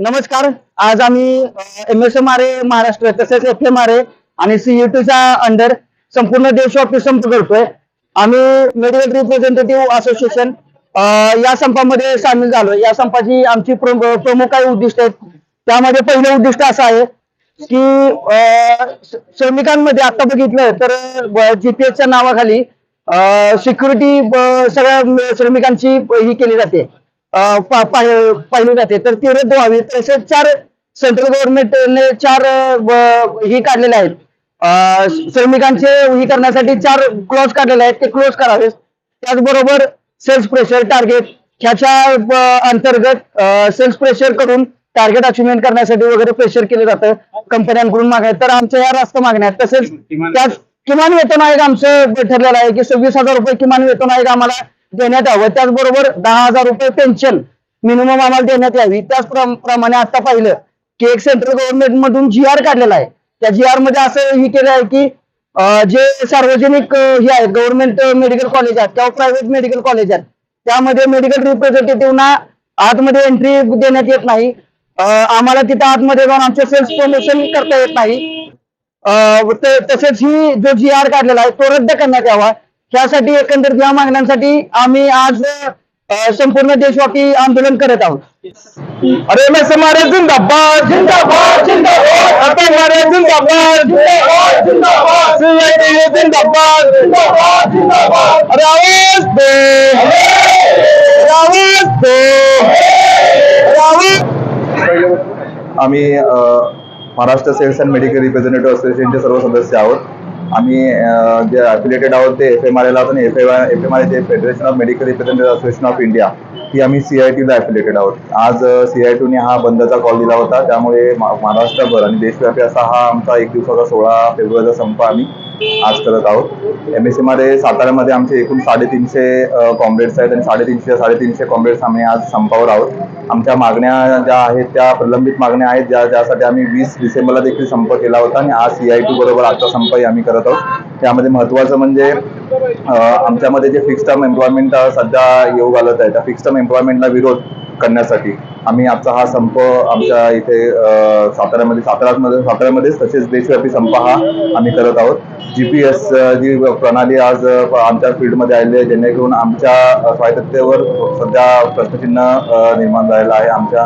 नमस्कार. आज आम्ही M S M R A Maharashtra तसेच एफ एम आर ए आणि सीईटीच्या अंडर संपूर्ण देश व्यापी संप करतोय. आम्ही मेडिकल रिप्रेझेंटेटिव्ह असोसिएशन या संपामध्ये सामील झालो या संपाची आमची प्रमुख काही उद्दिष्ट आहेत. त्यामध्ये पहिलं उद्दिष्ट असं आहे की श्रमिकांमध्ये आता बघितलं तर जीपीएसच्या नावाखाली सिक्युरिटी सगळ्या श्रमिकांची ही केली जाते. पाहिली जाते. तर ती रद्द व्हावी तसेच चार सेंट्रल गव्हर्नमेंटने चार ही काढलेले आहेत. श्रमिकांचे ही करण्यासाठी चार क्लोज काढलेले आहेत. ते क्लोज करावे त्याचबरोबर सेल्स प्रेशर टार्गेट ह्याच्या अंतर्गत सेल्स प्रेशर करून टार्गेट अचिव्हमेंट करण्यासाठी वगैरे प्रेशर केलं जातं कंपन्यांकडून मागण्या. तर आमच्या या रास्त मागण्या आहेत. तसेच त्याच किमान वेतन आयोग आमचं ठरलेलं आहे की सव्वीस हजार रुपये किमान वेतन आयोग आम्हाला देण्यात यावं. त्याचबरोबर दहा हजार रुपये पेन्शन मिनिमम आम्हाला देण्यात यावी. त्याचप्रमाणे आता पाहिलं की एक सेंट्रल गव्हर्नमेंट मधून जी आर काढलेला आहे. त्या जी आरमध्ये असं हे केलं आहे की जे सार्वजनिक हे आहेत गव्हर्नमेंट मेडिकल कॉलेज आहेत किंवा प्रायव्हेट मेडिकल कॉलेज आहेत त्यामध्ये मेडिकल रिप्रेझेंटेटिव्हना आतमध्ये एंट्री देण्यात येत नाही. आम्हाला तिथं आतमध्ये जाऊन आमचे सेल्स प्रमोशन करता येत नाही. तसेच ही जो जी आर काढलेला आहे तो रद्द करण्यात यावा. त्यासाठी एकंदरीत या मागण्यांसाठी आम्ही आज संपूर्ण देशव्यापी आंदोलन करत आहोत. अरे मैं समारे जिंदाबाद. जिंदाबाद जिंदाबाद. अरे हमारे जिंदाबाद. जिंदाबाद जिंदाबाद. अरे आवाज दो. अरे आवाज दो. आम्ही अ, Maharashtra sales and medical representative असोसिएशनचे सर्व सदस्य आहोत. आम्ही जे अफिलिएटेड आहोत ते एफ एम आर एला आहोत आणि F M F M R जे federation of medical representative association of India ही आम्ही सी आय टीला अफिलिएटेड आहोत. आज सी आय टीने हा बंदचा कॉल दिला होता. त्यामुळे महाराष्ट्रभर आणि देशव्यापी असा हा आमचा एक दिवसाचा सोळा फेब्रुवारीचा संप आम्ही आज करत आहोत. एम एस सीमध्ये साताऱ्यामध्ये आमचे एकूण साडेतीनशे कॉम्रेड्स आहेत आणि साडेतीनशे साडेतीनशे कॉम्रेड्स आम्ही आज संपावर आहोत. आमच्या मागण्या ज्या आहेत त्या प्रलंबित मागण्या आहेत ज्या ज्यासाठी आम्ही वीस डिसेंबरला देखील संप केला होता आणि आज सी आय टी बरोबर आजचा संपही आम्ही करत आहोत. त्यामध्ये महत्त्वाचं म्हणजे आमच्यामध्ये जे फिक्स टर्म एम्प्लॉयमेंट सध्या येऊ घालत आहे त्या फिक्स टर्म एम्प्लॉयमेंटला विरोध करण्यासाठी. आम्ही आमचा हा संप आमच्या इथे साताऱ्यामध्ये साताऱ्यामध्ये साताऱ्यामध्येच तसेच देशव्यापी संप हा आम्ही करत आहोत. जी पी एस जी प्रणाली आज आमच्या फील्डमध्ये आलेली आहे जेणेकरून आमच्या स्वायत्ततेवर सध्या प्रश्नचिन्ह निर्माण झालेलं आहे आमच्या.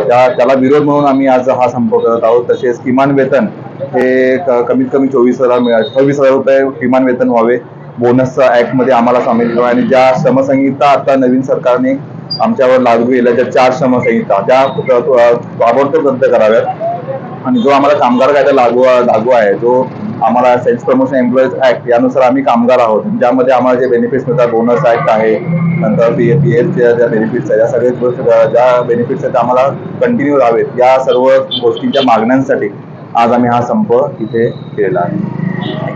त्या त्याला विरोध म्हणून आम्ही आज हा संप करत आहोत. तसेच किमान वेतन हे क- कमीत कमी चोवीस हजार मिळा चोवीस हजार रुपये किमान वेतन व्हावे. बोनस ऍक्टमध्ये आम्हाला सामील करावे आणि ज्या श्रमसंहिता आता नवीन सरकारने आमच्यावर लागू केल्या ज्या चार श्रमसंहिता त्या ताबडतोब रद्द कराव्यात. आणि जो आम्हाला कामगार कायदा लागू लागू आहे जो आम्हाला सेल्स प्रमोशन एम्प्लॉईज ऍक्ट यानुसार आम्ही कामगार आहोत. ज्यामध्ये आम्हाला जे बेनिफिट्स मिळतात बोनस ऍक्ट आहे नंतर पी पी एफच्या ज्या बेनिफिट्स आहेत या सगळ्या गोष्टी ज्या बेनिफिट्स आहेत त्या आम्हाला कंटिन्यू राहावेत या सर्व गोष्टींच्या मागण्यांसाठी आज आम्ही हा संप इथे केलेला आहे.